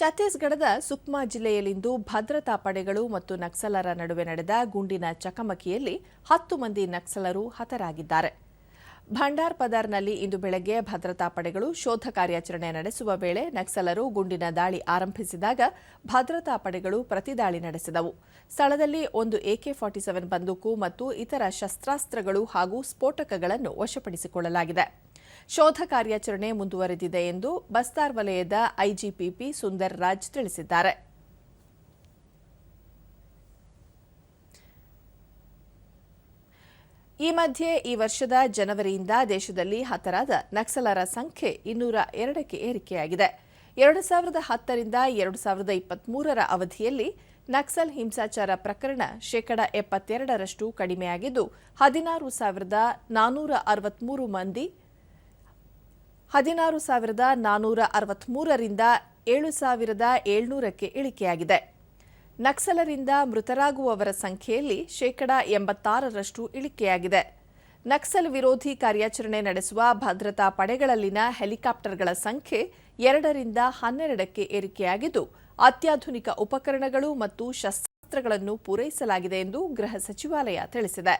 ಛತ್ತೀಸ್ಗಢದ ಸುಕ್ಮಾ ಜಿಲ್ಲೆಯಲ್ಲಿಂದು ಭದ್ರತಾ ಪಡೆಗಳು ಮತ್ತು ನಕ್ಸಲರ ನಡುವೆ ನಡೆದ ಗುಂಡಿನ ಚಕಮಕಿಯಲ್ಲಿ ಹತ್ತು ಮಂದಿ ನಕ್ಸಲರು ಹತರಾಗಿದ್ದಾರೆ. ಭಂಡಾರ್ ಪದಾರ್ನಲ್ಲಿ ಇಂದು ಬೆಳಗ್ಗೆ ಭದ್ರತಾ ಪಡೆಗಳು ಶೋಧ ಕಾರ್ಯಾಚರಣೆ ನಡೆಸುವ ವೇಳೆ ನಕ್ಸಲರು ಗುಂಡಿನ ದಾಳಿ ಆರಂಭಿಸಿದಾಗ ಭದ್ರತಾ ಪಡೆಗಳು ಪ್ರತಿದಾಳಿ ನಡೆಸಿದವು. ಸ್ಥಳದಲ್ಲಿ ಒಂದು ಎಕೆ ಫಾರ್ಟಿ ಸೆವೆನ್ ಬಂದೂಕು ಮತ್ತು ಇತರ ಶಸ್ತ್ರಾಸ್ತ್ರಗಳು ಹಾಗೂ ಸ್ಫೋಟಕಗಳನ್ನು ವಶಪಡಿಸಿಕೊಳ್ಳಲಾಗಿದೆ. ಶೋಧ ಕಾರ್ಯಾಚರಣೆ ಮುಂದುವರೆದಿದೆ ಎಂದು ಬಸ್ತಾರ್ ವಲಯದ ಐಜಿಪಿಪಿ ಸುಂದರ್ ರಾಜ್ ತಿಳಿಸಿದ್ದಾರೆ. ಈ ಮಧ್ಯೆ ಈ ವರ್ಷದ ಜನವರಿಯಿಂದ ದೇಶದಲ್ಲಿ ಹತರಾದ ನಕ್ಸಲರ ಸಂಖ್ಯೆ ಇನ್ನೂರ ಎರಡಕ್ಕೆ ಏರಿಕೆಯಾಗಿದೆ. ಎರಡು ಸಾವಿರದ ಹತ್ತರಿಂದ ಎರಡು ಸಾವಿರದ ಇಪ್ಪತ್ಮೂರರ ಅವಧಿಯಲ್ಲಿ ನಕ್ಸಲ್ ಹಿಂಸಾಚಾರ ಪ್ರಕರಣ ಶೇಕಡ ಎಪ್ಪತ್ತೆರಡರಷ್ಟು ಕಡಿಮೆಯಾಗಿದ್ದು, ಹದಿನಾರು ಸಾವಿರದ ನಾನೂರ ಅರವತ್ಮೂರು ಮಂದಿ ಹದಿನಾರು ಸಾವಿರದ ನಾನೂರ ಅರವತ್ಮೂರರಿಂದ ಏಳು ಸಾವಿರದ ಏಳ್ನೂರಕ್ಕೆ ಇಳಿಕೆಯಾಗಿದೆ. ನಕ್ಸಲರಿಂದ ಮೃತರಾಗುವವರ ಸಂಖ್ಯೆಯಲ್ಲಿ ಶೇಕಡ ಎಂಬತ್ತಾರರಷ್ಟು ಇಳಿಕೆಯಾಗಿದೆ. ನಕ್ಸಲ್ ವಿರೋಧಿ ಕಾರ್ಯಾಚರಣೆ ನಡೆಸುವ ಭದ್ರತಾ ಪಡೆಗಳಲ್ಲಿನ ಹೆಲಿಕಾಪ್ಟರ್ಗಳ ಸಂಖ್ಯೆ ಎರಡರಿಂದ ಹನ್ನೆರಡಕ್ಕೆ ಏರಿಕೆಯಾಗಿದ್ದು, ಅತ್ಯಾಧುನಿಕ ಉಪಕರಣಗಳು ಮತ್ತು ಶಸ್ತ್ರಾಸ್ತ್ರಗಳನ್ನು ಪೂರೈಸಲಾಗಿದೆ ಎಂದು ಗೃಹ ಸಚಿವಾಲಯ ತಿಳಿಸಿದೆ.